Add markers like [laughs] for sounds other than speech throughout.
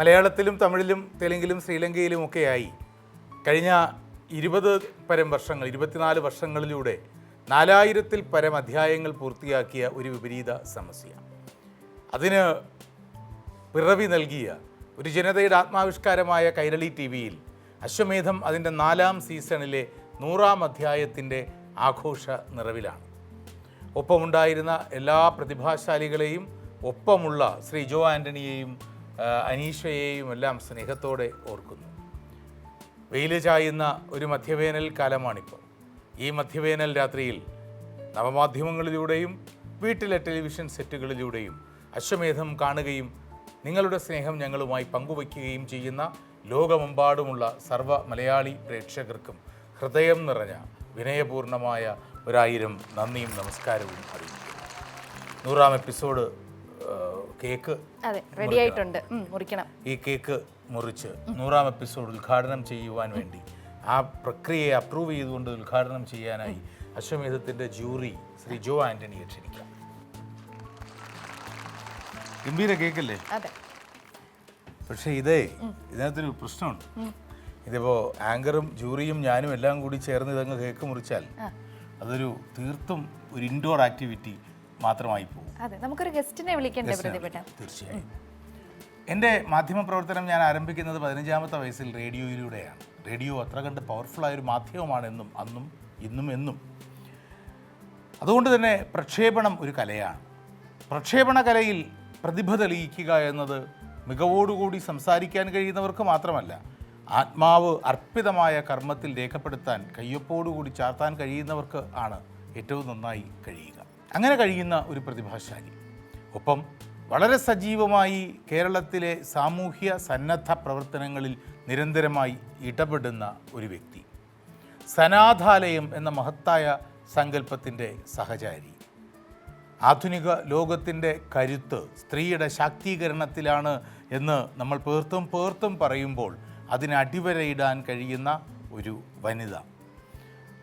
മലയാളത്തിലും തമിഴിലും തെലുങ്കിലും ശ്രീലങ്കയിലും ഒക്കെയായി കഴിഞ്ഞ ഇരുപത് പരം വർഷങ്ങൾ ഇരുപത്തിനാല് വർഷങ്ങളിലൂടെ നാലായിരത്തിൽ പരം അധ്യായങ്ങൾ പൂർത്തിയാക്കിയ ഒരു വിപരീത സമസ്യ. അതിന് പിറവി നൽകിയ ഒരു ജനതയുടെ ആത്മാവിഷ്കാരമായ കൈരളി ടി വിയിൽ അശ്വമേധം അതിന്റെ നാലാം സീസണിലെ നൂറാം അധ്യായത്തിന്റെ ആഘോഷ നിറവിലാണ്. ഒപ്പമുണ്ടായിരുന്ന എല്ലാ പ്രതിഭാശാലികളെയും ഒപ്പമുള്ള ശ്രീ ജോ ആന്റണിയെയും അനീഷയെയും എല്ലാം സ്നേഹത്തോടെ ഓർക്കുന്നു. വെയിൽ ചായുന്ന ഒരു മധ്യവേനൽ കാലമാണിപ്പോൾ ഈ മധ്യവേനൽ രാത്രിയിൽ നവമാധ്യമങ്ങളിലൂടെയും വീട്ടിലെ ടെലിവിഷൻ സെറ്റുകളിലൂടെയും അശ്വമേധം കാണുകയും നിങ്ങളുടെ സ്നേഹം ഞങ്ങളുമായി പങ്കുവയ്ക്കുകയും ചെയ്യുന്ന ലോകമെമ്പാടുമുള്ള സർവ മലയാളി പ്രേക്ഷകർക്കും ഹൃദയം നിറഞ്ഞ വിനയപൂർണമായ ഒരായിരം നന്ദിയും നമസ്കാരവും അറിയിക്കുന്നു. നൂറാം എപ്പിസോഡ് കേക്ക് അതെ റെഡി ആയിട്ടുണ്ട് മുറിക്കണം. ഈ കേക്ക് മുറിച്ച് നൂറാം എപ്പിസോഡ് ഉദ്ഘാടനം ചെയ്യുവാൻ വേണ്ടി. ആ പ്രക്രിയയെ അപ്രൂവ് ചെയ്തുകൊണ്ട് ഉദ്ഘാടനം ചെയ്യാനായി അശ്വമേധത്തിന്റെ ജൂറി ശ്രീ ജോ ആന്റണിയെ ക്ഷണിക്കാം. ഗംഭീര കേക്കല്ലേ? അതെ. പക്ഷേ ഇതേ ഇതിനകത്തൊരു പ്രശ്നമുണ്ട്. ഇതിപ്പോ ആങ്കറും ജൂറിയും ഞാനും എല്ലാം കൂടി ചേർന്ന് ഇതങ്ങ് കേക്ക് മുറിച്ചാൽ അതൊരു തീർത്തും ഒരു ഇൻഡോർ ആക്ടിവിറ്റി മാത്രമായി പോകും. അതെ നമുക്കൊരു ഗസ്റ്റിനെ വിളിക്കണ്ടേ പ്രതിഭട്ട തീർച്ചയായും. എന്റെ മാധ്യമപ്രവർത്തനം ഞാൻ ആരംഭിക്കുന്നത് പതിനഞ്ചാമത്തെ വയസ്സിൽ റേഡിയോയിലൂടെയാണ്. റേഡിയോ അത്ര കണ്ട് പവർഫുള്ളായ ഒരു മാധ്യമമാണ് എന്നും അന്നും ഇന്നും എന്നും. അതുകൊണ്ട് തന്നെ പ്രക്ഷേപണം ഒരു കലയാണ്. പ്രക്ഷേപണ കലയിൽ പ്രതിഭ തെളിയിക്കുക എന്നത് മികവോടുകൂടി സംസാരിക്കാൻ കഴിയുന്നവർക്ക് മാത്രമല്ല ആത്മാവ് അർപ്പിതമായ കർമ്മത്തിൽ രേഖപ്പെടുത്താൻ കയ്യൊപ്പോടുകൂടി ചാർത്താൻ കഴിയുന്നവർക്ക് ആണ് ഏറ്റവും നന്നായി കഴിയുക. അങ്ങനെ കഴിയുന്ന ഒരു പ്രതിഭാശാലി. ഒപ്പം വളരെ സജീവമായി കേരളത്തിലെ സാമൂഹ്യ സന്നദ്ധ പ്രവർത്തനങ്ങളിൽ നിരന്തരമായി ഇടപെടുന്ന ഒരു വ്യക്തി. സനാഥാലയം എന്ന മഹത്തായ സങ്കല്പത്തിന്റെ സഹചാരി. ആധുനിക ലോകത്തിന്റെ കരുത്ത് സ്ത്രീയുടെ ശാക്തീകരണത്തിലാണ് എന്ന് നമ്മൾ പേർത്തും പേർത്തും പറയുമ്പോൾ അതിനടിവരയിടാൻ കഴിയുന്ന ഒരു വനിത.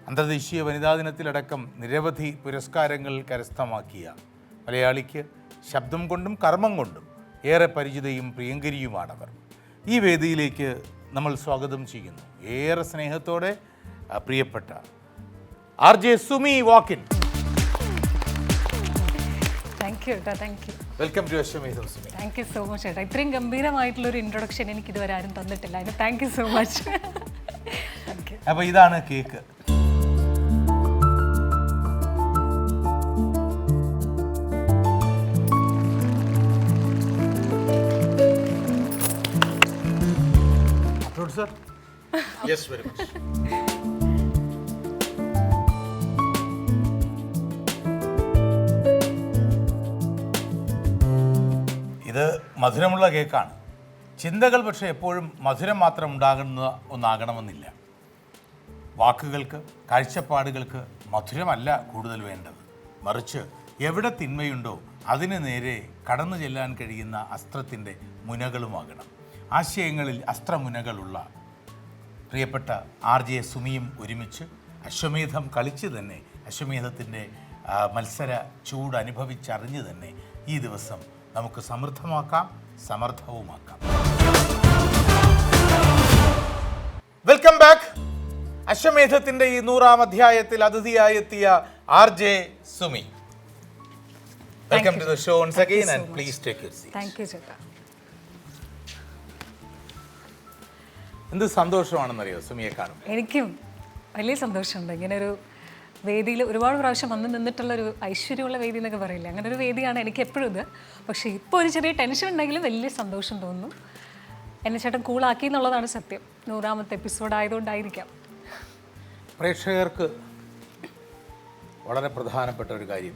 അന്തർദേശീയ വനിതാ ദിനത്തിലടക്കം നിരവധി പുരസ്കാരങ്ങൾ കരസ്ഥമാക്കിയ മലയാളിക്ക് ശബ്ദം കൊണ്ടും കർമ്മം കൊണ്ടും ഏറെ പരിചിതയും പ്രിയങ്കരിയുമാണവർ. ഈ വേദിയിലേക്ക് നമ്മൾ സ്വാഗതം ചെയ്യുന്നു. ഏറെ സ്നേഹത്തോടെ പ്രിയപ്പെട്ട R J Sumi walk-in. Welcome to Ashwamedham Sumi thank you so much ചേട്ടാ ഇത്രയും ഗംഭീരമായിട്ടുള്ള ഒരു ഇൻട്രൊഡക്ഷൻ എനിക്ക് ഇതുവരെ ആരും തന്നിട്ടില്ല. അതിന് താങ്ക് യു സോ മച്ച് അപ്പോൾ ഇതാണ് cake. Sir. Yes very much ഇത് മധുരമുള്ള കേക്കാണ്. ചിന്തകൾ പക്ഷേ എപ്പോഴും മധുരം മാത്രം ഉണ്ടാകുന്ന ഒന്നാകണമെന്നില്ല. വാക്കുകൾക്ക് കാഴ്ചപ്പാടുകൾക്ക് മധുരമല്ല കൂടുതൽ വേണ്ടത്. മറിച്ച് എവിടെ തിന്മയുണ്ടോ അതിന് നേരെ കടന്നു ചെല്ലാൻ കഴിയുന്ന അസ്ത്രത്തിന്റെ മുനകളുമാകണം. ആശയങ്ങളിൽ അസ്ത്രമുനകളുള്ള പ്രിയപ്പെട്ട ആർ ജെ സുമിയും ഒരുമിച്ച് അശ്വമേധം കളിച്ച് തന്നെ അശ്വമേധത്തിന്റെ മത്സര ചൂട് അനുഭവിച്ചറിഞ്ഞ് തന്നെ ഈ ദിവസം നമുക്ക് സമൃദ്ധമാക്കാം സമർത്ഥവുമാക്കാം. വെൽക്കം ബാക്ക് അശ്വമേധത്തിന്റെ ഈ നൂറാം അധ്യായത്തിൽ അതിഥിയായി എത്തിയ R J Sumi. Welcome to the show once again and please take your seat thank you ചേട്ടാ എന്ത് സന്തോഷമാണെന്നറിയോ സുമിയെ കാണും എനിക്കും വലിയ സന്തോഷമുണ്ട്. ഇങ്ങനെ ഒരു വേദിയിൽ ഒരുപാട് പ്രാവശ്യം വന്ന് നിന്നിട്ടുള്ള ഒരു ഐശ്വര്യമുള്ള വേദി എന്നൊക്കെ പറയില്ലേ? അങ്ങനെ ഒരു വേദിയാണ് എനിക്ക് എപ്പോഴും ഇത്. പക്ഷേ ഇപ്പോൾ ഒരു ചെറിയ ടെൻഷൻ ഉണ്ടെങ്കിലും വലിയ സന്തോഷം തോന്നുന്നു. എന്നെ ചേട്ടൻ കൂളാക്കി എന്നുള്ളതാണ് സത്യം. നൂറാമത്തെ എപ്പിസോഡ് ആയതുകൊണ്ടായിരിക്കാം. പ്രേക്ഷകർക്ക് വളരെ പ്രധാനപ്പെട്ട ഒരു കാര്യം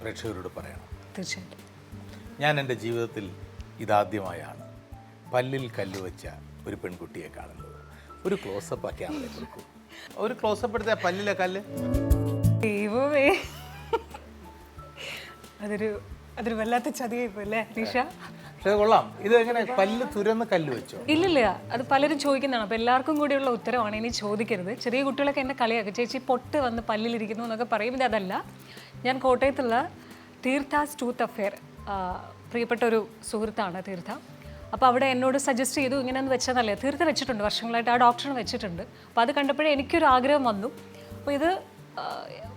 പ്രേക്ഷകരോട് പറയണം. തീർച്ചയായിട്ടും. ഞാൻ എന്റെ ജീവിതത്തിൽ ഇതാദ്യമായാണ്. പല്ലിൽ കല്ല് വെച്ച ഒരു പെൺകുട്ടിയെ കാണുന്നത്. ഒരു ക്ലോസപ്പ് ആ ക്യാമറ കൊടുക്കും. ഒരു ക്ലോസപ്പ് എടുത്ത പല്ലിലെ കല്ല്? ദൈവമേ. അതൊരു അതൊരു വല്ലാത്ത ചതിയായിപ്പോ അല്ലേ നിഷ പക്ഷേ കൊള്ളാം. ഇത് എങ്ങനെ പല്ല് തുരന്ന് കല്ല് വെച്ചോ? ഇല്ലില്ല അത് പലരും ചോദിക്കുന്നതാണ്. അപ്പോൾ എല്ലാവർക്കും കൂടിയുള്ള ഉത്തരമാണ് ഇനി ചോദിക്കരുത്. ചെറിയ കുട്ടികളൊക്കെ എന്നെ കളിയാക്കും. ചേച്ചി പൊട്ട് വന്ന് പല്ലിലിരിക്കുന്നു എന്നൊക്കെ പറയും ഇത് അതല്ല. ഞാൻ കോട്ടയത്തുള്ള തീർത്ഥാസ് ടൂത്ത് അഫെയർ പ്രിയപ്പെട്ട ഒരു സുഹൃത്താണ് തീർത്ഥ. അപ്പോൾ അവിടെ എന്നോട് സജസ്റ്റ് ചെയ്തു ഇങ്ങനെ ഒന്ന് വെച്ചതല്ലേ? തീർത്ത് വെച്ചിട്ടുണ്ട് വർഷങ്ങളായിട്ട് ആ ഡോക്ടറിന് വെച്ചിട്ടുണ്ട്. അപ്പോൾ അത് കണ്ടപ്പോഴേ എനിക്കൊരു ആഗ്രഹം വന്നു. അപ്പോൾ ഇത്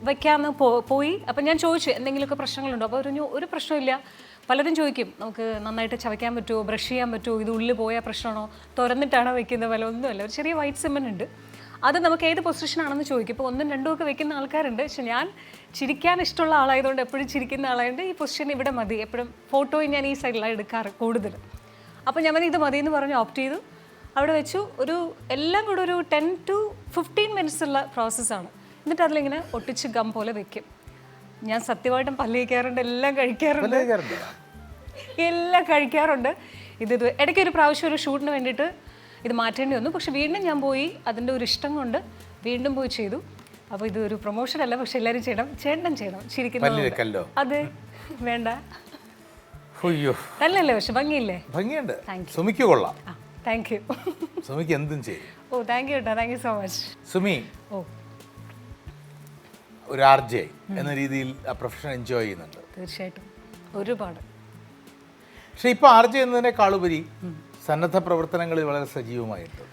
വെക്കാമെന്ന് പോയി. അപ്പം ഞാൻ ചോദിച്ചു എന്തെങ്കിലുമൊക്കെ പ്രശ്നങ്ങളുണ്ടോ? അപ്പോൾ പറഞ്ഞു ഒരു പ്രശ്നമില്ല പലരും ചോദിക്കും നമുക്ക് നന്നായിട്ട് ചവയ്ക്കാൻ പറ്റുമോ? ബ്രഷ് ചെയ്യാൻ പറ്റുമോ? ഇത് ഉള്ളിൽ പോയ പ്രശ്നമാണോ? തുറന്നിട്ടാണോ വെക്കുന്നത്? പോലെ ഒന്നുമല്ല ഒരു ചെറിയ വൈറ്റ് സിമൻ ഉണ്ട്. അത് നമുക്ക് ഏത് പൊസിഷനാണെന്ന് ചോദിക്കും. ഇപ്പോൾ ഒന്നും രണ്ടും ഒക്കെ വെക്കുന്ന ആൾക്കാരുണ്ട്. പക്ഷെ ഞാൻ ചിരിക്കാൻ ഇഷ്ടമുള്ള ആളായതുകൊണ്ട് എപ്പോഴും ചിരിക്കുന്ന ആളായതുകൊണ്ട് ഈ പൊസിഷൻ ഇവിടെ മതി. എപ്പോഴും ഫോട്ടോയും ഞാൻ ഈ സൈഡിലാണ് എടുക്കാറ് കൂടുതൽ. അപ്പോൾ ഞാൻ ഇത് മതി എന്ന് പറഞ്ഞ് ഓപ്റ്റ് ചെയ്തു. അവിടെ വെച്ചു ഒരു എല്ലാം കൂടെ ഒരു ടെൻ ടു ഫിഫ്റ്റീൻ മിനിറ്റ്സ് ഉള്ള പ്രോസസ്സാണ് എന്നിട്ട് അതിലിങ്ങനെ ഒട്ടിച്ച് ഗം പോലെ വെക്കും. ഞാൻ സത്യമായിട്ടും പല്ല് കഴിക്കാറുണ്ട് എല്ലാം കഴിക്കാറുണ്ട്? എല്ലാം കഴിക്കാറുണ്ട്. ഇത് ഇത് ഇടയ്ക്ക് ഒരു പ്രാവശ്യം ഒരു ഷൂട്ടിന് വേണ്ടിയിട്ട് ഇത് മാറ്റേണ്ടി വന്നു. പക്ഷെ വീണ്ടും ഞാൻ പോയി അതിന്റെ ഒരു ഇഷ്ടം കൊണ്ട് വീണ്ടും പോയി ചെയ്തു. അപ്പോൾ ഇത് ഒരു പ്രൊമോഷൻ അല്ല പക്ഷെ എല്ലാവരും ചെയ്യണം ചേട്ടൻ ചെയ്യണം. ശരിക്കും അതെ. വേണ്ട. അയ്യോ. നല്ലല്ലേ പക്ഷെ? ഭംഗിയില്ലേ? ഭംഗിയുണ്ട്. സുമിക്ക് കൊള്ളാം. താങ്ക് യു സുമിക്ക് എന്തും ചെയ്യും. ഓ താങ്ക് യു കേട്ടോ thank you so much Sumi oh. ഒരു ആർ ജെ എന്ന രീതിയിൽ ആ പ്രൊഫഷൻ എൻജോയ് ചെയ്യുന്നുണ്ട്. തീർച്ചയായിട്ടും. ഒരുപാട്. പക്ഷെ ഇപ്പൊ ആർ ജെ എന്നതിനേക്കാളുപരി സന്നദ്ധ പ്രവർത്തനങ്ങളിൽ വളരെ സജീവമായിട്ട്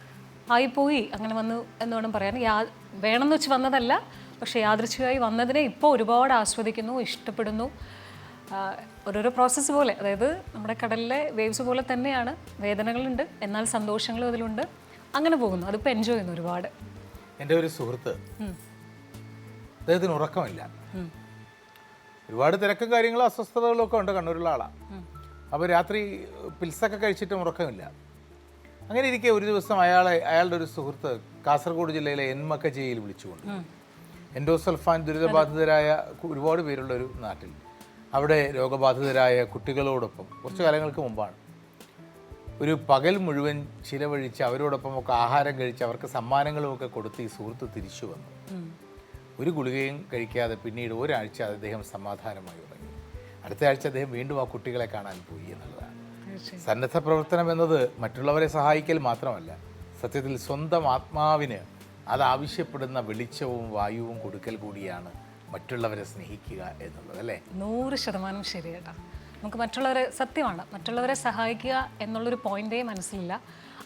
ആയിപ്പോയി. അങ്ങനെ വന്നു എന്ന് വേണം പറയാൻ. യാ വേണമെന്ന് വെച്ച് വന്നതല്ല. പക്ഷേ യാദൃച്ഛികമായി വന്നതിനെ ഇപ്പോൾ ഒരുപാട് ആസ്വദിക്കുന്നു ഇഷ്ടപ്പെടുന്നു. ഓരോരോ പ്രോസസ്സ് പോലെ. അതായത് നമ്മുടെ കടലിലെ വേവ്സ് പോലെ തന്നെയാണ്. വേദനകളുണ്ട്. എന്നാൽ സന്തോഷങ്ങളും അതിലുണ്ട്. അങ്ങനെ പോകുന്നു. അതിപ്പോൾ എൻജോയ് ചെയ്യുന്നു ഒരുപാട്. എന്റെ ഒരു സുഹൃത്ത്. അദ്ദേഹത്തിന് ഉറക്കമില്ല. ഒരുപാട് തിരക്കും കാര്യങ്ങളും അസ്വസ്ഥതകളും ഒക്കെ ഉണ്ട്. കണ്ണൂരുള്ള ആളാണ് അപ്പോൾ രാത്രി പിൽസൊക്കെ കഴിച്ചിട്ടും ഉറക്കമില്ല. അങ്ങനെ ഇരിക്കെ ഒരു ദിവസം അയാളെ അയാളുടെ ഒരു സുഹൃത്ത് കാസർഗോഡ് ജില്ലയിലെ എൻമക്കജയിൽ വിളിച്ചുകൊണ്ട്. എൻഡോസൽഫാൻ ദുരിതബാധിതരായ ഒരുപാട് പേരുള്ള ഒരു നാട്ടിൽ. അവിടെ രോഗബാധിതരായ കുട്ടികളോടൊപ്പം കുറച്ച് കാലങ്ങൾക്ക് മുമ്പാണ്. ഒരു പകൽ മുഴുവൻ ചിലവഴിച്ച് അവരോടൊപ്പം ഒക്കെ ആഹാരം കഴിച്ച് അവർക്ക് സമ്മാനങ്ങളുമൊക്കെ കൊടുത്ത് ഈ സുഹൃത്ത് തിരിച്ചു വന്നു. ഒരു ഗുളികയും കഴിക്കാതെ പിന്നീട് ഒരാഴ്ച അദ്ദേഹം സമാധാനമായി ഉറങ്ങി. അടുത്ത ആഴ്ച അദ്ദേഹം വീണ്ടും ആ കുട്ടികളെ കാണാൻ പോയി എന്നുള്ളതാണ്. സന്നദ്ധ പ്രവർത്തനം എന്നത് മറ്റുള്ളവരെ സഹായിക്കൽ മാത്രമല്ല സത്യത്തിൽ സ്വന്തം ആത്മാവിന് അത് ആവശ്യപ്പെടുന്ന വെളിച്ചവും വായുവും കൊടുക്കൽ കൂടിയാണ് മറ്റുള്ളവരെ സ്നേഹിക്കുക എന്നുള്ളത് അല്ലേ? നൂറ് ശതമാനം ശരി കേട്ടോ. നമുക്ക് മറ്റുള്ളവരെ സത്യമാണ്. മറ്റുള്ളവരെ സഹായിക്കുക എന്നുള്ളൊരു പോയിന്റേ മനസ്സിലില്ല.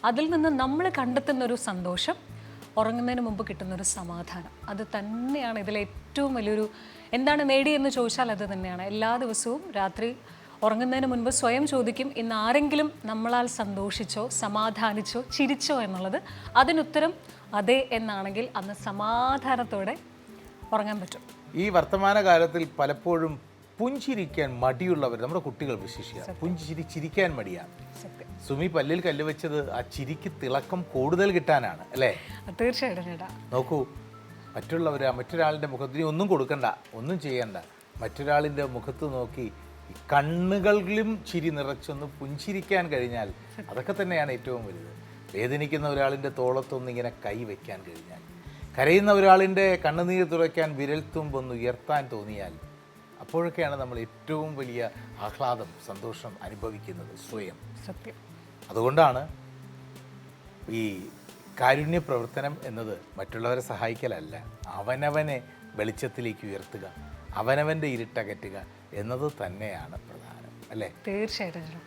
അതിൽ നിന്ന് നമ്മൾ കണ്ടെത്തുന്ന ഒരു സന്തോഷം ഉറങ്ങുന്നതിന് മുമ്പ് കിട്ടുന്ന ഒരു സമാധാനം. അത് തന്നെയാണ് ഇതിലെ ഏറ്റവും വലിയൊരു എന്താണ് നേടിയെന്ന് ചോദിച്ചാൽ അത് തന്നെയാണ്. എല്ലാ ദിവസവും രാത്രി ഉറങ്ങുന്നതിന് മുൻപ് സ്വയം ചോദിക്കും ഇന്ന് ആരെങ്കിലും നമ്മളാൽ സന്തോഷിച്ചോ സമാധാനിച്ചോ ചിരിച്ചോ എന്നുള്ളത് അതിനുത്തരം അതെ എന്നാണെങ്കിൽ അന്ന് സമാധാനത്തോടെ ഉറങ്ങാൻ പറ്റും. ഈ വർത്തമാനകാലത്തിൽ പലപ്പോഴും പുഞ്ചിരിക്കാൻ മടിയുള്ളവർ നമ്മുടെ കുട്ടികൾ വിശേഷിക്കുക പുഞ്ചിരി ചിരിക്കാൻ മടിയാണ് സുമി പല്ലിൽ കല്ല് വെച്ചത് ആ ചിരിക്ക് തിളക്കം കൂടുതൽ കിട്ടാനാണ് അല്ലേ? തീർച്ചയായിട്ടും നോക്കൂ മറ്റുള്ളവർ മറ്റൊരാളിന്റെ മുഖത്തിന് ഒന്നും കൊടുക്കണ്ട ഒന്നും ചെയ്യണ്ട. മറ്റൊരാളിന്റെ മുഖത്ത് നോക്കി കണ്ണുകളിലും ചിരി നിറച്ചൊന്ന് പുഞ്ചിരിക്കാൻ കഴിഞ്ഞാൽ അതൊക്കെ തന്നെയാണ് ഏറ്റവും വലുത്. വേദനിക്കുന്ന ഒരാളിന്റെ തോളത്തൊന്നിങ്ങനെ കൈ വയ്ക്കാൻ കഴിഞ്ഞാൽ കരയുന്ന ഒരാളിന്റെ കണ്ണുനീർ തുറയ്ക്കാൻ വിരൽത്തുമ്പൊന്ന് ഉയർത്താൻ തോന്നിയാൽ അപ്പോഴൊക്കെയാണ് നമ്മൾ ഏറ്റവും വലിയ ആഹ്ലാദം സന്തോഷം അനുഭവിക്കുന്നത് സ്വയം. സത്യം. അതുകൊണ്ടാണ് ഈ കാരുണ്യ പ്രവർത്തനം എന്നത് മറ്റുള്ളവരെ സഹായിക്കലല്ല അവനവനെ വെളിച്ചത്തിലേക്ക് ഉയർത്തുക അവനവന്റെ ഇരുട്ടകറ്റുക എന്നത് തന്നെയാണ് പ്രധാനം അല്ലേ? തീർച്ചയായിട്ടും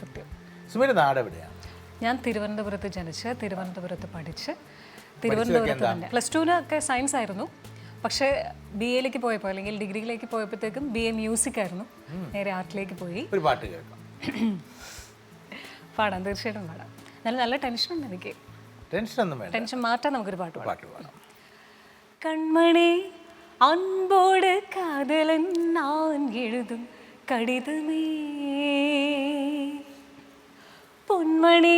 സത്യം. സുമിയുടെ നാട് എവിടെയാണ് ഞാൻ തിരുവനന്തപുരത്ത് ജനിച്ച് തിരുവനന്തപുരത്ത് പഠിച്ച് തിരുവനന്തപുരത്ത് തന്നെ പ്ലസ് ടുവിനൊക്കെ സയൻസ് ആയിരുന്നു പക്ഷേ ബി എയിലേക്ക് പോയപ്പോൾ അല്ലെങ്കിൽ ഡിഗ്രിയിലേക്ക് പോയപ്പോഴത്തേക്കും ബി എ മ്യൂസിക് ആയിരുന്നു നേരെ ആർട്ടിലേക്ക് പോയി ഒരു പാട്ട് കേൾക്കാം പാടാം തീർച്ചയായിട്ടും പാടാം നല്ല നല്ല ടെൻഷനുണ്ട് എനിക്ക് ടെൻഷനൊന്നും വേണ്ട ടെൻഷൻ മാറ്റാൻ നമുക്കൊരു പാട്ട് പാടാം പാട്ട് പാടാം கண்மணி அன்போடு காதலன் நான் எழுதும் கடிதமே பொன்மணி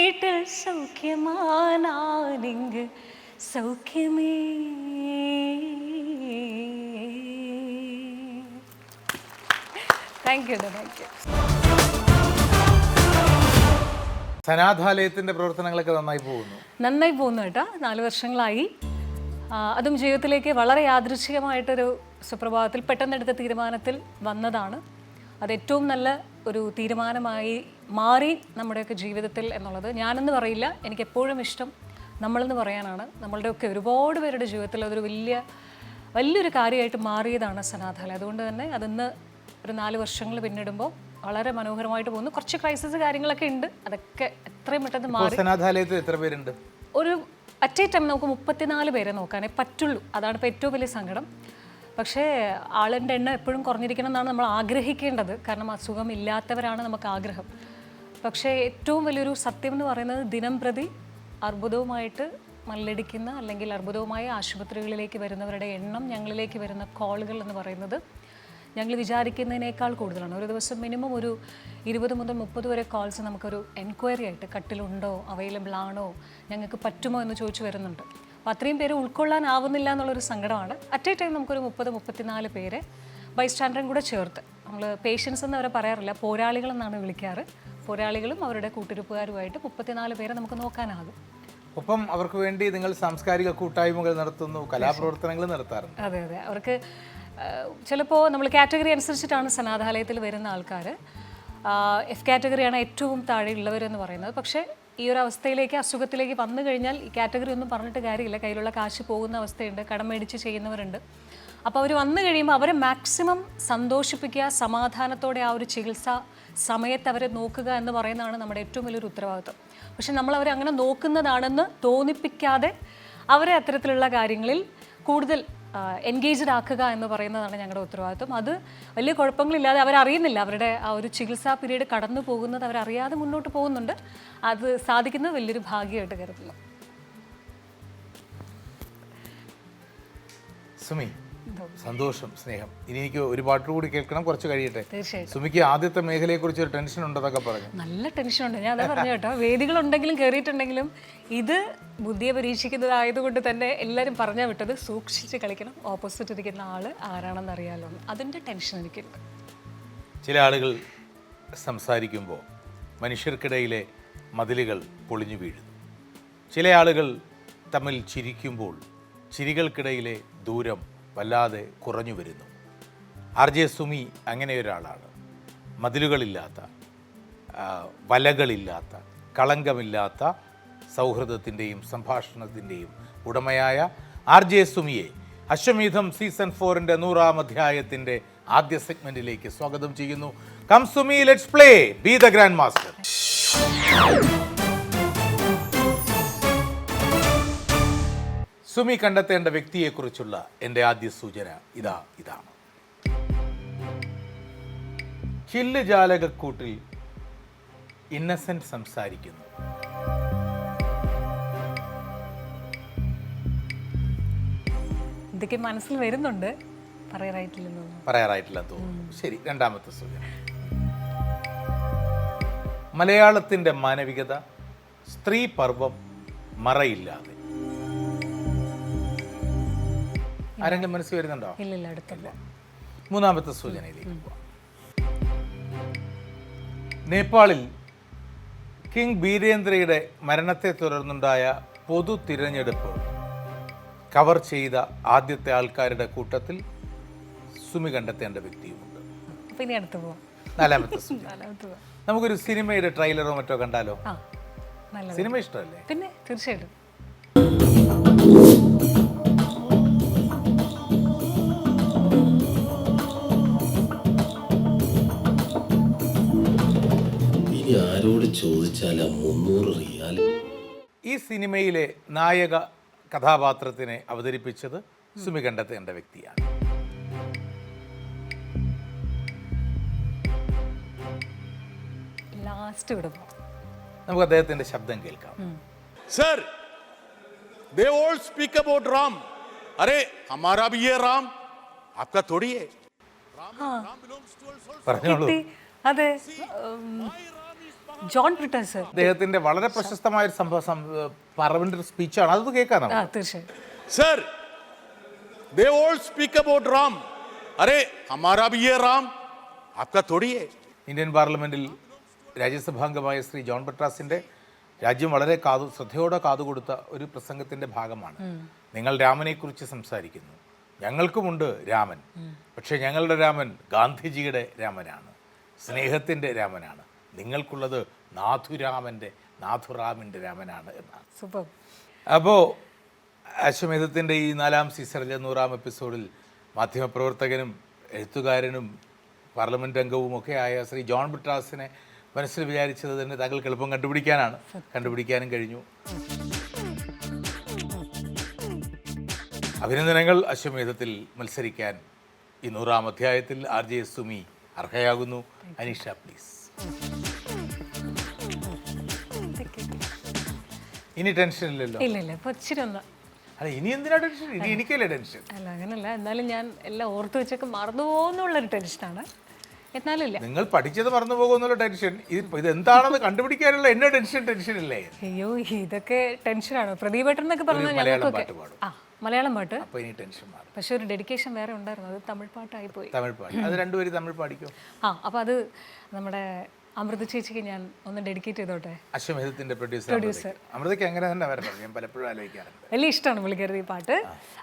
സൗഖ്യമാനാലിങ്ക് സൗഖ്യമേ. താങ്ക് യു താങ്ക് യു സനാഥാലയത്തിന്റെ പ്രവർത്തനങ്ങളൊക്കെ നന്നായി പോകുന്നു. നന്നായി പോകുന്നു കേട്ടോ. നാല് വർഷങ്ങളായി. അതും ജീവിതത്തിലേക്ക് വളരെ യാദൃശികമായിട്ടൊരു സുപ്രഭാതത്തിൽ പെട്ടെന്നെടുത്ത തീരുമാനത്തിൽ വന്നതാണ്. അത് ഏറ്റവും നല്ല ഒരു തീരുമാനമായി മാറി നമ്മുടെയൊക്കെ ജീവിതത്തിൽ എന്നുള്ളത് ഞാനെന്ന് പറയില്ല. എനിക്ക് എപ്പോഴും ഇഷ്ടം നമ്മളെന്ന് പറയാനാണ്. നമ്മളുടെയൊക്കെ ഒരുപാട് പേരുടെ ജീവിതത്തിൽ അതൊരു വലിയ വലിയൊരു കാര്യമായിട്ട് മാറിയതാണ് സനാഥാലയം അതുകൊണ്ട് തന്നെ അതിന്ന് ഒരു നാല് വർഷങ്ങൾ പിന്നിടുമ്പോൾ വളരെ മനോഹരമായിട്ട് പോകുന്നു. കുറച്ച് ക്രൈസിസ് കാര്യങ്ങളൊക്കെ ഉണ്ട്. അതൊക്കെ എത്രയും പെട്ടെന്ന് മാറി. സനാഥാലയത്തിൽ എത്ര പേരുണ്ട്? ഒരു അറ്റ് എ ടൈം നമുക്ക് മുപ്പത്തിനാല് പേരെ നോക്കാനേ പറ്റുള്ളൂ. അതാണ് ഇപ്പോൾ ഏറ്റവും വലിയ സങ്കടം. പക്ഷേ ആളിന്റെ എണ്ണം എപ്പോഴും കുറഞ്ഞിരിക്കണം എന്നാണ് നമ്മൾ ആഗ്രഹിക്കേണ്ടത്. കാരണം അസുഖം ഇല്ലാത്തവരാണ് നമുക്ക് ആഗ്രഹം. പക്ഷേ ഏറ്റവും വലിയൊരു സത്യം എന്ന് പറയുന്നത് ദിനം പ്രതി അർബുദവുമായിട്ട് മല്ലടിക്കുന്ന അല്ലെങ്കിൽ അർബുദവുമായ ആശുപത്രികളിലേക്ക് വരുന്നവരുടെ എണ്ണം ഞങ്ങളിലേക്ക് വരുന്ന കോളുകൾ എന്ന് പറയുന്നത് ഞങ്ങൾ വിചാരിക്കുന്നതിനേക്കാൾ കൂടുതലാണ്. ഒരു ദിവസം മിനിമം ഒരു ഇരുപത് മുതൽ മുപ്പത് വരെ കോൾസ് നമുക്കൊരു എൻക്വയറി ആയിട്ട് കട്ടിലുണ്ടോ അവൈലബിൾ ആണോ ഞങ്ങൾക്ക് പറ്റുമോ എന്ന് ചോദിച്ചു വരുന്നുണ്ട്. അപ്പോൾ അത്രയും പേര് ഉൾക്കൊള്ളാനാവുന്നില്ല എന്നുള്ളൊരു സങ്കടമാണ്. അറ്റ് എ ടൈം നമുക്കൊരു മുപ്പത് മുപ്പത്തിനാല് പേരെ ബൈ സ്റ്റാൻഡറും കൂടെ ചേർത്ത്. നമ്മൾ പേഷ്യൻസ് എന്ന് അവരെ പറയാറില്ല പോരാളികൾ എന്നാണ് വിളിക്കാറ്. പോരാളികളും അവരുടെ കൂട്ടിരിപ്പുകാരുമായിട്ട് മുപ്പത്തിനാല് പേരെ നമുക്ക് നോക്കാനാകും. ഒപ്പം അവർക്ക് വേണ്ടി നിങ്ങൾ സാംസ്കാരിക കൂട്ടായ്മകൾ നടത്തുന്നു കലാപ്രവർത്തനങ്ങൾ നടത്താറുണ്ട്. അതെ അതെ. അവർക്ക് ചിലപ്പോൾ നമ്മൾ കാറ്റഗറി അനുസരിച്ചിട്ടാണ് സനാഥാലയത്തിൽ വരുന്ന ആൾക്കാർ എഫ് കാറ്റഗറിയാണ് ഏറ്റവും താഴെയുള്ളവരെന്ന് പറയുന്നത്. പക്ഷേ ഈ ഒരു അവസ്ഥയിലേക്ക് അസുഖത്തിലേക്ക് വന്നു കഴിഞ്ഞാൽ ഈ കാറ്റഗറി ഒന്നും പറഞ്ഞിട്ട് കാര്യമില്ല. കയ്യിലുള്ള കാശ് പോകുന്ന അവസ്ഥയുണ്ട് കടം മേടിച്ച് ചെയ്യുന്നവരുണ്ട്. അപ്പോൾ അവർ വന്നു കഴിയുമ്പോൾ അവരെ മാക്സിമം സന്തോഷിപ്പിക്കുക സമാധാനത്തോടെ ആ ഒരു ചികിത്സ സമയത്ത് അവരെ നോക്കുക എന്ന് പറയുന്നതാണ് നമ്മുടെ ഏറ്റവും വലിയൊരു ഉത്തരവാദിത്വം. പക്ഷെ നമ്മൾ അവരെ അങ്ങനെ നോക്കുന്നതാണെന്ന് തോന്നിപ്പിക്കാതെ അവരെ അത്തരത്തിലുള്ള കാര്യങ്ങളിൽ കൂടുതൽ എൻഗേജ്ഡ് ആക്കുക എന്ന് പറയുന്നതാണ് ഞങ്ങളുടെ ഉത്തരവാദിത്വം. അത് വലിയ കുഴപ്പങ്ങളില്ലാതെ അവരറിയുന്നില്ല. അവരുടെ ആ ഒരു ചികിത്സാ പീരീഡ് കടന്നു പോകുന്നത് അവരറിയാതെ മുന്നോട്ട് പോകുന്നുണ്ട്. അത് സാധിക്കുന്നത് വലിയൊരു ഭാഗ്യമായിട്ട് കരുതുന്നു. സുമി സന്തോഷം സ്നേഹം. ഇനി എനിക്ക് ഒരു പാട്ട് കൂടി കേൾക്കണം കുറച്ച് കഴിയട്ടെ. തീർച്ചയായിട്ടും. സുമിക്ക് ആദ്യത്തെ മേഖലയെ കുറിച്ച് ഒരു ടെൻഷൻ ഉണ്ടെന്നൊക്കെ പറഞ്ഞു. നല്ല ടെൻഷൻ ഉണ്ട്. ഞാൻ അതാ പറഞ്ഞു കേട്ടോ വേദികളുണ്ടെങ്കിലും കയറിയിട്ടുണ്ടെങ്കിലും ഇത് ബുദ്ധിയെ പരീക്ഷിക്കുന്നതായതുകൊണ്ട് തന്നെ എല്ലാവരും പറഞ്ഞാൽ വിട്ടത് സൂക്ഷിച്ച് കളിക്കണം. ഓപ്പോസിറ്റ് ഇരിക്കുന്ന ആൾ ആരാണെന്ന് അറിയാലോ അതിന്റെ അതിന്റെ ടെൻഷൻ എനിക്കുണ്ട് ചില ആളുകൾ സംസാരിക്കുമ്പോൾ മനുഷ്യർക്കിടയിലെ മതിലുകൾ പൊളിഞ്ഞു വീഴുന്നു. ചില ആളുകൾ തമ്മിൽ ചിരിക്കുമ്പോൾ ചിരികൾക്കിടയിലെ ദൂരം വല്ലാതെ കുറഞ്ഞു വരുന്നു. ആർ ജെ സുമി അങ്ങനെ ഒരാളാണ്. മതിലുകളില്ലാത്ത വലകളില്ലാത്ത കളങ്കമില്ലാത്ത സൗഹൃദത്തിന്റെയും സംഭാഷണത്തിന്റെയും ഉടമയായ ആർ ജെ സുമിയെ അശ്വമേധം സീസൺ ഫോറിന്റെ നൂറാം അധ്യായത്തിന്റെ ആദ്യ സെഗ്മെന്റിലേക്ക് സ്വാഗതം ചെയ്യുന്നു. Come Sumi let's play be the grand master. Sumi കണ്ടെത്തേണ്ട വ്യക്തിയെക്കുറിച്ചുള്ള എന്റെ ആദ്യ സൂചന ഇതാ ഇതാണ്. ചില്ല് ജാലകക്കൂട്ടിൽ ഇന്നസെന്റ് സംസാരിക്കുന്നു. ഇതൊക്കെ മനസ്സിൽ വരുന്നുണ്ട്. പറയാറായിട്ടില്ലെന്ന് പറയാറായിട്ടില്ലെന്ന് തോന്നുന്നു. ശരി രണ്ടാമത്തെ സൂചന. മലയാളത്തിന്റെ മാനവികത സ്ത്രീ പർവം മറയില്ലാതെ. ആരെങ്കിലും മനസ്സിൽ വരുന്നുണ്ടോ? ഇല്ലില്ല അടുത്തില്ല. മൂന്നാമത്തെ സൂചനയിലേക്ക് പോവാം. നേപ്പാളിൽ കിങ് ബീരേന്ദ്രയുടെ മരണത്തെ തുടർന്നുണ്ടായ പൊതു തിരഞ്ഞെടുപ്പ് കവർ ചെയ്ത ആദ്യത്തെ ആൾക്കാരുടെ കൂട്ടത്തിൽ സുമി കണ്ടെത്തേണ്ട വ്യക്തിയുമുണ്ട്. നാലാമത്തെ [laughs] നമുക്കൊരു സിനിമയുടെ ട്രെയിലറോ മറ്റോ കണ്ടാലോ? സിനിമ ഇഷ്ടമല്ലേ? പിന്നെ തീർച്ചയായിട്ടും. ചോദിച്ചാൽ മുന്നൂറ് റിയാൽ. ഈ സിനിമയിലെ നായക കഥാപാത്രത്തിനെ അവതരിപ്പിച്ചത് സുമി എന്റെ എന്ന വ്യക്തിയാണ് ലാസ്റ്റ് നമുക്ക് അദ്ദേഹത്തിന്റെ ശബ്ദം കേൾക്കാം. Sir they all speak about Ram അരേ ഹമാരാ ബി യേ റാം ആപ്കാ തൊടിയേ പറഞ്ഞോളൂ. അതെ. ജോൺ ബ്രിട്ടൻ സർ അദ്ദേഹത്തിന്റെ വളരെ പ്രശസ്തമായ ഒരു സംഭവം സം- പറവിന്റെ ഒരു സ്പീച്ചാണ് അത് കേൾക്കാം ആ നമുക്ക് തീർച്ചയായും sir they all speak about Ram अरे हमारा भी ये राम आपका थोड़ी है ഇന്ത്യൻ പാർലമെന്റിൽ രാജ്യസഭാംഗമായ ശ്രീ ജോൺ ബട്രാസിൻ്റെ രാജ്യം വളരെ കാതു ശ്രദ്ധയോടെ കാതുകൊടുത്ത ഒരു പ്രസംഗത്തിൻ്റെ ഭാഗമാണ് നിങ്ങൾ രാമനെക്കുറിച്ച് സംസാരിക്കുന്നു ഞങ്ങൾക്കുമുണ്ട് രാമൻ പക്ഷേ ഞങ്ങളുടെ രാമൻ ഗാന്ധിജിയുടെ രാമനാണ് സ്നേഹത്തിൻ്റെ രാമനാണ് നിങ്ങൾക്കുള്ളത് നാഥുരാമന്റെ നാഥുറാമിന്റെ രാമനാണ് എന്നാണ്. സൂപ്പർ അപ്പോൾ അശ്വമേധത്തിന്റെ ഈ നാലാം സീസണിലെ നൂറാം എപ്പിസോഡിൽ മാധ്യമപ്രവർത്തകനും എഴുത്തുകാരനും പാർലമെന്റ് അംഗവും ഒക്കെ ആയ ശ്രീ ജോൺ ബിട്രാസിനെ മനസ്സിൽ വിചാരിച്ചത് തന്നെ താങ്കൾക്ക് എളുപ്പം കണ്ടുപിടിക്കാനാണ്. കണ്ടുപിടിക്കാനും കഴിഞ്ഞു. അഭിനന്ദനങ്ങൾ അശ്വമേധത്തിൽ മത്സരിക്കാൻ. ഈ നൂറാം അധ്യായത്തിൽ ആർ ജെ സുമി അർഹയാകുന്നു. അനീഷ പ്ലീസ്. ഇനി ടെൻഷൻ ഇല്ലല്ലോ. ഇല്ല ഇല്ല ഇപ്പൊ ഇച്ചിരി ഒന്ന്. അല്ല ഇനി എന്തിനാ ടെൻഷൻ ഇനി എനിക്കല്ലേ ടെൻഷൻ അല്ല അങ്ങനല്ല. എന്നാലും ഞാൻ എല്ലാം ഓർത്ത് വെച്ചൊക്കെ മറന്നു പോകുന്നുള്ളൊരു ടെൻഷനാണ് എന്നാലും ഇല്ല. നിങ്ങൾ പഠിച്ചത് മറന്നു പോകുന്നുള്ള ടെൻഷൻ ഇത് ഇത് എന്താണെന്ന് കണ്ടുപിടിക്കാനുള്ള എന്നെ ടെൻഷൻ ടെൻഷൻ ഇല്ലേ? അയ്യോ ഇതൊക്കെ ടെൻഷനാണ് പ്രദീപേട്ടൻ എന്നൊക്കെ പറഞ്ഞാൽ മലയാളം ഞങ്ങൾക്കൊക്കെ പാട്ട് പാടും. ആ മലയാളം പാട്ട്. അപ്പൊ ഇനി ടെൻഷൻ മാറും. പക്ഷെ ഒരു ഡെഡിക്കേഷൻ വേറെ ഉണ്ടായിരുന്നു. അത് തമിഴ് പാട്ടായി പോയി. തമിഴ് പാട്ട്. അത് രണ്ടുപേരും തമിഴ് പാടിക്കും? ആ അപ്പോൾ അത് നമ്മുടെ അമൃത ചേച്ചിക്ക് ഞാൻ ഒന്ന് ഡെഡിക്കേറ്റ് ചെയ്തോട്ടെ? അശ്വമേധത്തിന്റെ പ്രൊഡ്യൂസർ പ്രൊഡ്യൂസർ അമൃതയ്ക്ക് അങ്ങനെ തന്നെ വരണം? ഞാൻ പലപ്പോഴും ആലോചിക്കാറുണ്ട്. വലിയ ഇഷ്ടമാണ് വിളിക്കരുത് ഈ പാട്ട്.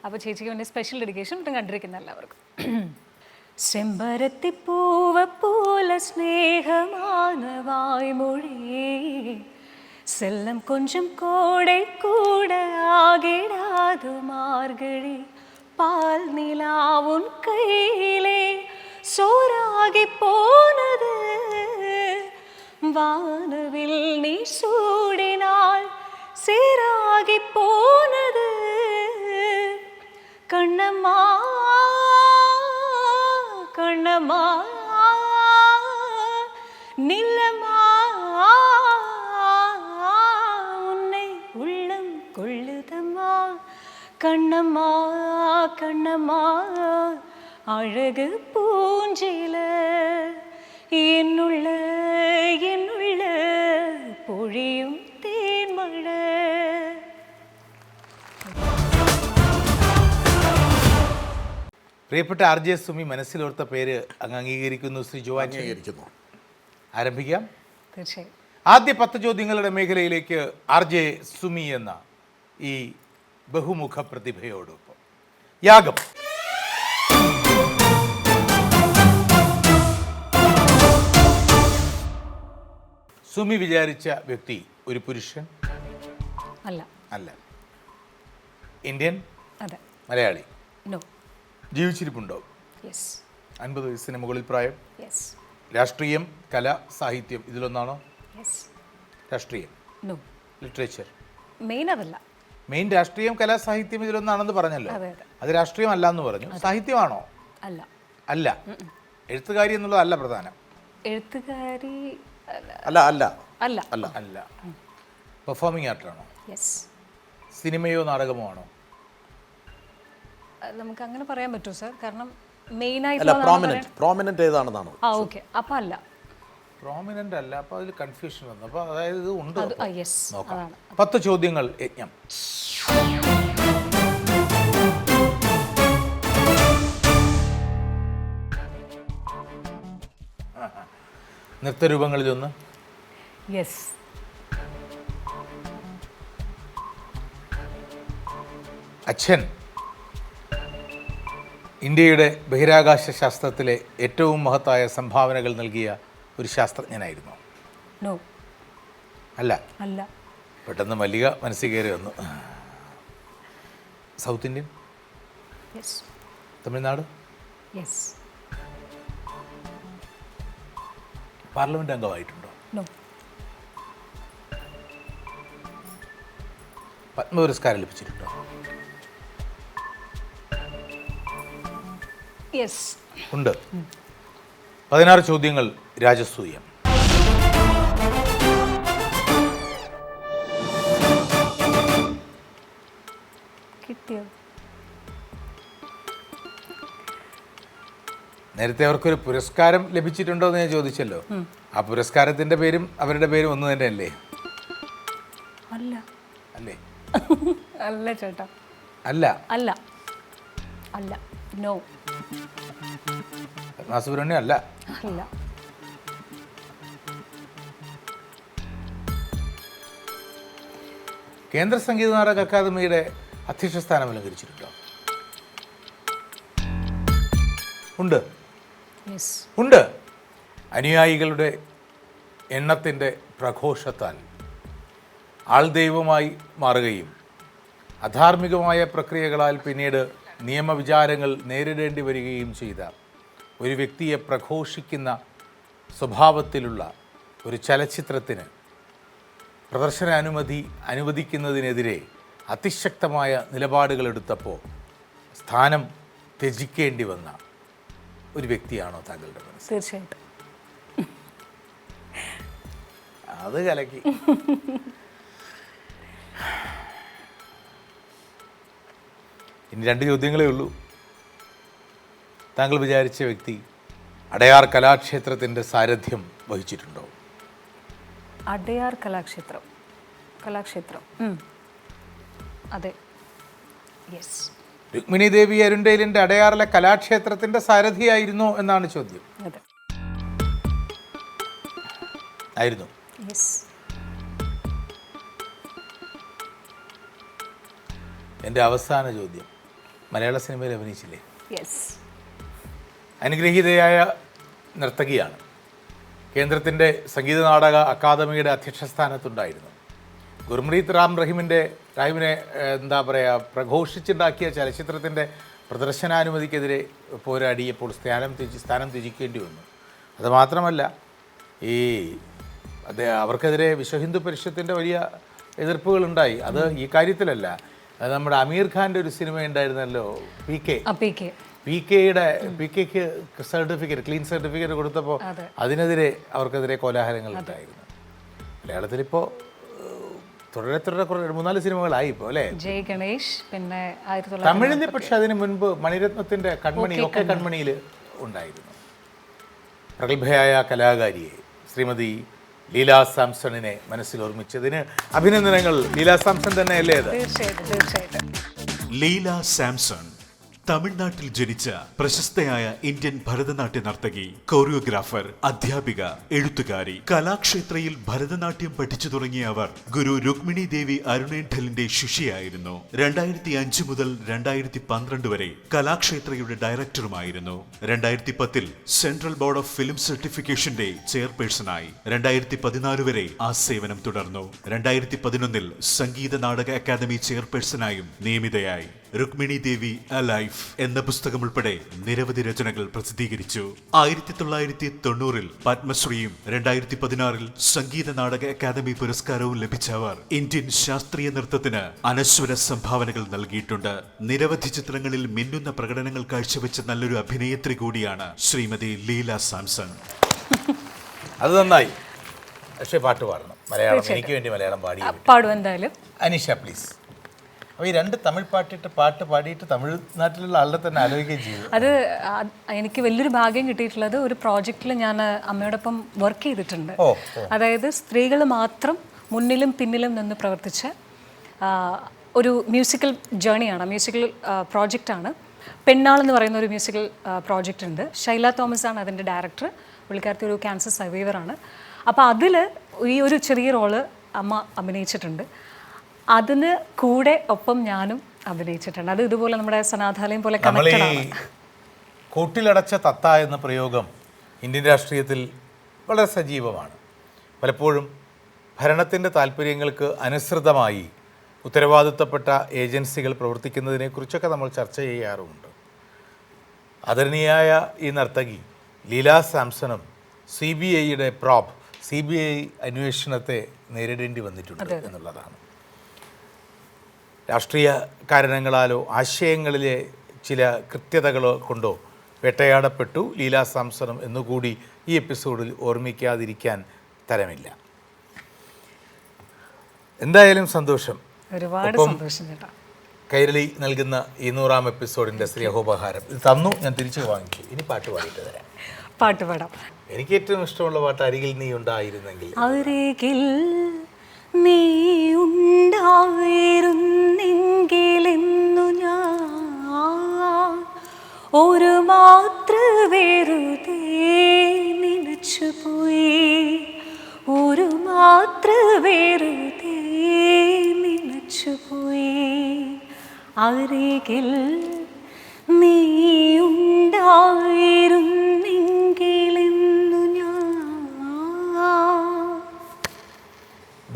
അപ്പോൾ ചേച്ചിക്ക് വേണ്ടി സ്പെഷ്യൽ ഡെഡിക്കേഷൻ കണ്ടിരിക്കുന്ന എല്ലാവർക്കും. പൂവ போல ஸ்நேகமான வாய்மொழியே செல்லம் கொஞ்சம் கோடை கூட ஆகிடாது மார்கழி பால் நிலாவுன் கையிலே சோறாகி போனது வானவில் நீ சூடினால் சீராகி போனது. கண்ணம்மா கண்ணம்மா நில்லம்மா உன்னை உள்ளம் கொள்ளுதம்மா. கண்ணம்மா கண்ணம்மா அழகு பூஞ்சில എന്നുള്ള എന്നുള്ള പൊഴിയും തേന്മഴ പ്രിയപ്പെട്ട ആർ ജെ സുമി മനസ്സിലോർത്ത പേര് അങ്ങ് അംഗീകരിക്കുന്നു. ശ്രീ ജോ. അംഗീകരിക്കുന്നു. ആരംഭിക്കാം. തീർച്ചയായും. ആദ്യ പത്ത് ചോദ്യങ്ങളുടെ മേഖലയിലേക്ക് ആർ ജെ സുമി എന്ന ഈ ബഹുമുഖ പ്രതിഭയോടൊപ്പം. യാഗം. സുമി വിചാരിച്ച വ്യക്തി ഒരു പുരുഷൻ? അല്ല. അല്ല. ഇന്ത്യൻ? അതെ. മലയാളി? നോ. ജീവിച്ചിരിപ്പുണ്ടോ? യെസ്. അൻപത് വയസ്സിന് മുകളിൽ പ്രായം? യെസ്. രാഷ്ട്രീയം കല സാഹിത്യം ഇതിലൊന്നാണോ? യെസ്. രാഷ്ട്രീയം? നോ. ലിറ്ററേച്ചർ? മെയിൻ അതല്ല. മെയിൻ രാഷ്ട്രീയം കല സാഹിത്യം ഇതിലൊന്നാണെന്ന് പറഞ്ഞല്ലോ. അതെ, രാഷ്ട്രീയം അല്ല എന്ന് പറഞ്ഞു. സാഹിത്യമാണോ? അല്ല. അല്ല. എഴുത്തുകാരി എന്നുള്ളതല്ല പ്രധാനം. എഴുത്തുകാരി അല്ല അല്ല. അല്ല. അല്ല. അല്ല. പെർഫോമിംഗ് ആർട്ടാണോ യെസ് സിനിമയോ നാടകമോ ആണോ? നമുക്ക് അങ്ങനെ പറയാൻ പറ്റുമോ സർ കാരണം മെയിനായി അല്ല പ്രോമിനന്റ് പ്രോമിനന്റ് ഏതാണെന്നാണ് ആ ഓക്കെ അപ്പം അല്ല. പ്രോമിനന്റ് അല്ല അപ്പോൾ അതിൽ കൺഫ്യൂഷൻ വന്നു. അപ്പോൾ അതായത് ഇത് ഉണ്ട് അത് അപ്പോൾ. യെസ് നോക്കാം. അതാണ്. പത്ത് ചോദ്യങ്ങൾ യജ്ഞം. നൃത്തരൂപങ്ങളിലൊന്ന്? യെസ് അച്ഛൻ ഇന്ത്യയുടെ ബഹിരാകാശ ശാസ്ത്രത്തിലെ ഏറ്റവും മഹത്തായ സംഭാവനകൾ നൽകിയ ഒരു ശാസ്ത്രജ്ഞനായിരുന്നു. നോ അല്ല. അല്ല. പെട്ടെന്ന് മല്ലിക മനസ്സിൽ കയറി വന്നു. South Indian Tamil Nadu? Yes parliament അംഗമായിട്ടുണ്ടോ? പത്മപുരസ്കാരം ലഭിച്ചിട്ടുണ്ടോ? ഉണ്ട്. പതിനാറ് ചോദ്യങ്ങൾ രാജസൂയം നേരത്തെ അവർക്കൊരു പുരസ്കാരം ലഭിച്ചിട്ടുണ്ടോ എന്ന് ഞാൻ ചോദിച്ചല്ലോ. ആ പുരസ്കാരത്തിന്റെ പേരും അവരുടെ പേരും ഒന്ന് തന്നെയല്ലേ അല്ല? അല്ലേ. [laughs] അല്ല? ചേട്ടാ. അല്ല? അല്ല. അല്ല. നോ സുബ്രഹ്മണ്യം അല്ല? അല്ല. കേന്ദ്ര സംഗീത നാടക അക്കാദമിയുടെ അധ്യക്ഷ സ്ഥാനം അലങ്കരിച്ചിട്ടുണ്ടോ? ഉണ്ട്. ഉണ്ട്. അനുയായികളുടെ എണ്ണത്തിന്റെ പ്രഘോഷത്താൽ ആൾദൈവമായി മാറുകയും അധാർമികമായ പ്രക്രിയകളാൽ പിന്നീട് നിയമവിചാരങ്ങൾ നേരിടേണ്ടി വരികയും ചെയ്ത ഒരു വ്യക്തിയെ പ്രഘോഷിക്കുന്ന സ്വഭാവത്തിലുള്ള ഒരു ചലച്ചിത്രത്തിന് പ്രദർശന അനുമതി അനുവദിക്കുന്നതിനെതിരെ അതിശക്തമായ നിലപാടുകളെടുത്തപ്പോൾ സ്ഥാനം ത്യജിക്കേണ്ടി വന്ന ഒരു വ്യക്തിയാണോ താങ്കളുടെ മനസ്സ്? തീർച്ചയായിട്ടും. അത് കലക്കി. ഇനി രണ്ട് ചോദ്യങ്ങളേ ഉള്ളൂ. താങ്കൾ വിചാരിച്ച വ്യക്തി അടയാർ കലാക്ഷേത്രത്തിന്റെ സാരഥ്യം വഹിച്ചിട്ടുണ്ടോ? അടയാർ കലാക്ഷേത്രം. കലാക്ഷേത്രം. അതെ. യെസ് രുക്മിണി ദേവി അരുണ്ടേലിന്റെ അടയാറിലെ കലാക്ഷേത്രത്തിന്റെ സാരഥിയായിരുന്നോ എന്നാണ് ചോദ്യം. ആയിരുന്നു. എന്റെ അവസാന ചോദ്യം. മലയാള സിനിമയിൽ അഭിനയിച്ചില്ലേ? അനുഗ്രഹീതയായ നർത്തകിയാണ്. കേന്ദ്രത്തിന്റെ സംഗീത നാടക അക്കാദമിയുടെ അധ്യക്ഷ സ്ഥാനത്തുണ്ടായിരുന്നു ഗുർമീത് റാം റഹീമിന്റെ റഹീമിനെ ഏഹ്, എന്താ പറയുക പ്രഘോഷിച്ചുണ്ടാക്കിയ ചലച്ചിത്രത്തിന്റെ പ്രദർശനാനുമതിക്കെതിരെ പോരാടിയപ്പോൾ സ്ഥാനം ത്യജി സ്ഥാനം ത്യജിക്കേണ്ടി വന്നു. അതുമാത്രമല്ല ഈ അത് അവർക്കെതിരെ വിശ്വ ഹിന്ദു പരിഷത്തിന്റെ വലിയ എതിർപ്പുകളുണ്ടായി. അത് ഈ കാര്യത്തിലല്ല. അത് നമ്മുടെ അമീർ ഖാന്റെ ഒരു സിനിമ ഉണ്ടായിരുന്നല്ലോ പി കെ. പി കെയുടെ പി കെക്ക് സർട്ടിഫിക്കറ്റ് ക്ലീൻ സർട്ടിഫിക്കറ്റ് കൊടുത്തപ്പോൾ അതിനെതിരെ അവർക്കെതിരെ കോലാഹലങ്ങൾ ഉണ്ടായിരുന്നു. മലയാളത്തിലിപ്പോൾ തുടരെ തുടരെ കുറേ മൂന്നാൽ സിനിമകളായി ഇപ്പോൾ അല്ലേ? ജയ് ഗണേഷ് പിന്നെ ആയിരത്തി തമിഴിൽ പക്ഷെ അതിന് മുൻപ് മണിരത്നത്തിന്റെ കൺമണി ഒക്കെ കൺമണിയിൽ ഉണ്ടായിരുന്നു. പ്രഗത്ഭയായ കലാകാരിയെ ശ്രീമതി ലീലാ സാംസണിനെ മനസ്സിൽ ഓർമ്മിച്ചതിന് അഭിനന്ദനങ്ങൾ. ലീലാ സാംസൺ തന്നെയല്ലേ അത്? തീർച്ചയായിട്ടും തീർച്ചയായിട്ടും. ലീല സാംസൺ. തമിഴ്നാട്ടിൽ ജനിച്ച പ്രശസ്തയായ ഇന്ത്യൻ ഭരതനാട്യ നർത്തകി കൊറിയോഗ്രാഫർ അധ്യാപിക എഴുത്തുകാരി കലാക്ഷേത്രയിൽ ഭരതനാട്യം പഠിച്ചു തുടങ്ങിയ അവർ ഗുരു രുക്മിണി ദേവി അരുണേഠലിന്റെ ശിഷ്യയായിരുന്നു. രണ്ടായിരത്തി അഞ്ച് മുതൽ രണ്ടായിരത്തി പന്ത്രണ്ട് വരെ കലാക്ഷേത്രയുടെ ഡയറക്ടറുമായിരുന്നു. രണ്ടായിരത്തി പത്തിൽ സെൻട്രൽ ബോർഡ് ഓഫ് ഫിലിം സർട്ടിഫിക്കേഷന്റെ ചെയർപേഴ്സണായി. രണ്ടായിരത്തി പതിനാല് വരെ ആ സേവനം തുടർന്നു. രണ്ടായിരത്തി പതിനൊന്നിൽ സംഗീത നാടക അക്കാദമി ചെയർപേഴ്സണായും നിയമിതയായി. രുക്മിണി ദേവി എ ലൈഫ് എന്ന പുസ്തകം ഉൾപ്പെടെ നിരവധി രചനകൾ പ്രസിദ്ധീകരിച്ചു. ആയിരത്തി തൊള്ളായിരത്തി തൊണ്ണൂറിൽ പത്മശ്രീയും രണ്ടായിരത്തി പതിനാറിൽ സംഗീത നാടക അക്കാദമി പുരസ്കാരവും ലഭിച്ച അവർ ഇന്ത്യൻ ശാസ്ത്രീയ നൃത്തത്തിന് അനശ്വര സംഭാവനകൾ നൽകിയിട്ടുണ്ട്. നിരവധി ചിത്രങ്ങളിൽ മിന്നുന്ന പ്രകടനങ്ങൾ കാഴ്ചവെച്ച നല്ലൊരു അഭിനേത്രി കൂടിയാണ് ശ്രീമതി ലീല സാംസൺ. അത് നന്നായി. പക്ഷേ പാട്ട് പാടണം. മലയാളം. എനിക്ക് വേണ്ടി മലയാളം പാടി പാടും എന്തായാലും. അനീഷ പ്ലീസ്. അപ്പോൾ ഈ രണ്ട് തമിഴ് പാട്ടിട്ട് പാട്ട് പാടിയിട്ട് തമിഴ്നാട്ടിലുള്ള ആളുടെ തന്നെ ആലോചിക്കുകയും ചെയ്തു. അത് എനിക്ക് വലിയൊരു ഭാഗ്യം കിട്ടിയിട്ടുള്ളത് ഒരു പ്രോജക്റ്റിൽ ഞാൻ അമ്മയോടൊപ്പം വർക്ക് ചെയ്തിട്ടുണ്ട്. അതായത് സ്ത്രീകൾ മാത്രം മുന്നിലും പിന്നിലും നിന്ന് പ്രവർത്തിച്ച് ഒരു മ്യൂസിക്കൽ ജേണിയാണ് മ്യൂസിക്കൽ പ്രോജക്റ്റാണ് പെണ്ണാൾ എന്ന് പറയുന്ന ഒരു മ്യൂസിക്കൽ പ്രോജക്റ്റ് ഉണ്ട്. ഷൈല തോമസ് ആണ് അതിന്റെ ഡയറക്ടർ പുള്ളിക്കാരത്തി ഒരു ക്യാൻസർ സർവൈവറാണ് അപ്പോൾ അതിൽ ഈ ഒരു ചെറിയ റോൾ അമ്മ അഭിനയിച്ചിട്ടുണ്ട്. അതിന് കൂടെ ഒപ്പം ഞാനും അഭിനയിച്ചിട്ടുണ്ട്. അത് ഇതുപോലെ നമ്മുടെ സനാഥാലയം പോലെ കൂട്ടിലടച്ച തത്ത എന്ന പ്രയോഗം ഇന്ത്യൻ രാഷ്ട്രീയത്തിൽ വളരെ സജീവമാണ്. പലപ്പോഴും ഭരണത്തിന്റെ താല്പര്യങ്ങൾക്ക് അനുസൃതമായി ഉത്തരവാദിത്തപ്പെട്ട ഏജൻസികൾ പ്രവർത്തിക്കുന്നതിനെക്കുറിച്ചൊക്കെ നമ്മൾ ചർച്ച ചെയ്യാറുമുണ്ട്. ആദരണീയായ ഈ നർത്തകി ലീല സാംസണും സി ബി ഐയുടെ പ്രോബ് സി ബി ഐ അന്വേഷണത്തെ നേരിടേണ്ടി വന്നിട്ടുണ്ട് എന്നുള്ളതാണ്. രാഷ്ട്രീയ കാരണങ്ങളാലോ ആശയങ്ങളിലെ ചില കൃത്യതകളോ കൊണ്ടോ വേട്ടയാടപ്പെട്ടു ലീലാ സാംസനം എന്നുകൂടി ഈ എപ്പിസോഡിൽ ഓർമ്മിക്കാതിരിക്കാൻ തരമില്ല. എന്തായാലും സന്തോഷം. ഒരുപാട് സന്തോഷം ചേട്ടാ. കൈരളി നൽകുന്ന ഇരുന്നൂറാം നൂറാം എപ്പിസോഡിന്റെ സ്നേഹോപഹാരം. ഇത് തന്നു ഞാൻ തിരിച്ചു വാങ്ങിച്ചു. ഇനി പാട്ട് പാടിയിട്ട് തരാം പാട്ട് പാടാം. എനിക്ക് ഏറ്റവും ഇഷ്ടമുള്ള പാട്ട് അരികിൽ നീ ഉണ്ടായിരുന്നെങ്കിൽ. അരികിൽ നീ ഉണ്ടായിരുന്നെങ്കിലെന്നു ഞാൻ. ഒരു മാത്ര വെറുതെ നിനച്ചു പോയി ഒരു മാത്ര വെറുതെ പോയി അരികിൽ നീ ഉണ്ടായിരുന്നെങ്കിലെന്നു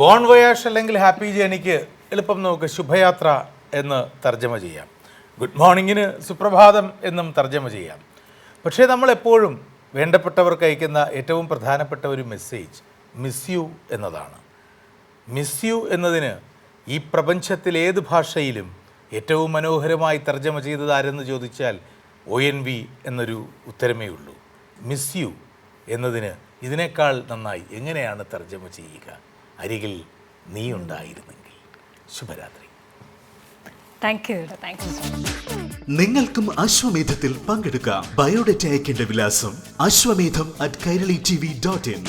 ബോൺ വയാഷ് അല്ലെങ്കിൽ ഹാപ്പി ജേണിക്ക് എളുപ്പം നമുക്ക് ശുഭയാത്ര എന്ന് തർജമ ചെയ്യാം. ഗുഡ് മോർണിംഗിന് സുപ്രഭാതം എന്നും തർജമ ചെയ്യാം. പക്ഷേ നമ്മൾ എപ്പോഴും വേണ്ടപ്പെട്ടവർക്ക് അയക്കുന്ന ഏറ്റവും പ്രധാനപ്പെട്ട ഒരു മെസ്സേജ് മിസ് യു എന്നതാണ്. മിസ് യു എന്നതിന് ഈ പ്രപഞ്ചത്തിൽ ഏത് ഭാഷയിലും ഏറ്റവും മനോഹരമായി തർജമ ചെയ്തത് ആരെന്ന് ചോദിച്ചാൽ ഒ എൻ വി എന്നൊരു ഉത്തരമേ ഉള്ളൂ. മിസ് യു എന്നതിന് ഇതിനേക്കാൾ നന്നായി എങ്ങനെയാണ് തർജമ ചെയ്യുക? അരികിൽ നീ ഉണ്ടായിരുന്നെങ്കിൽ. ശുഭരാത്രി. Thank you thank you so much നിങ്ങൾക്കും അശ്വമേധത്തിൽ പങ്കെടുക്കാം. ബയോഡേറ്റ അയക്കേണ്ട വിലാസം Ashwamedham at Kairali T V dot in